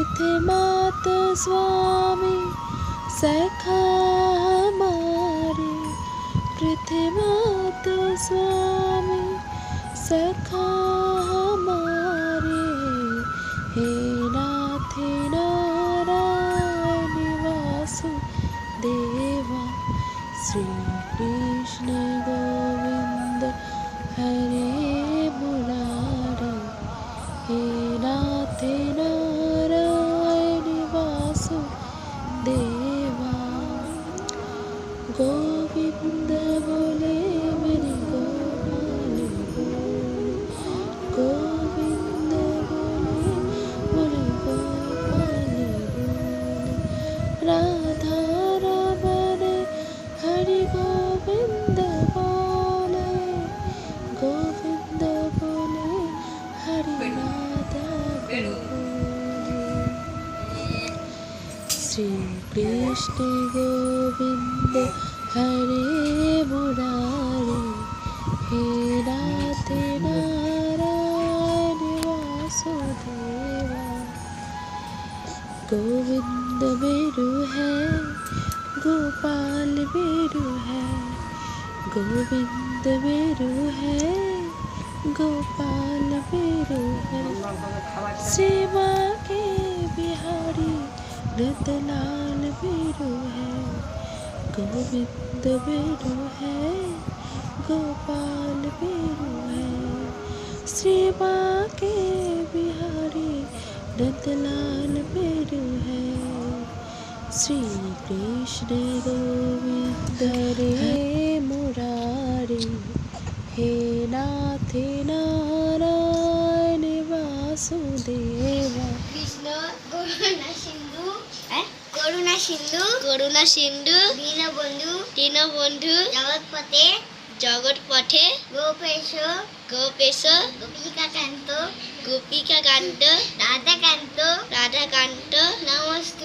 पृथ्वीमात स्वामी सखा हमारे। पृथ्वीमात स्वामी सखा हमारे। हे नाथ नारायण वासुदेवा श्री कृष्ण गोविंद हरे দেবা গোবিন্দ বলে, মেরে গোপাল গোবিন্দ বলে বলে গোপাল রাধা রাবণে হরি গোবিন্দ বলে গোবিন্দ বলে, হরি রাধা श्री कृष्ण गोविंद हरे मुरारी, हे नाथ नारायण वासुदेवा। गोविंद मेरु है, गोपाल मेरु है, गोविंद मेरु है, गोपाल मेरु है। सेवा के बिहारी रतलाल मेरु है, गोविंद मेरु है, गोपाल मेरु है। सेवा के बिहारी रतलाल मेरु है। श्री कृष्ण गोविंद रे, मुरारी, हे नाथ नारायण। সিন্ধু করুণা সিন্ধু দীনবন্ধু দীনবন্ধু জগৎপথে জগৎ পথে গোপেশ গোপেশ গোপিকাকান্ত গোপিকা কান্ত রাধাকান্ত রাধাকান্ত নমস্তুতি।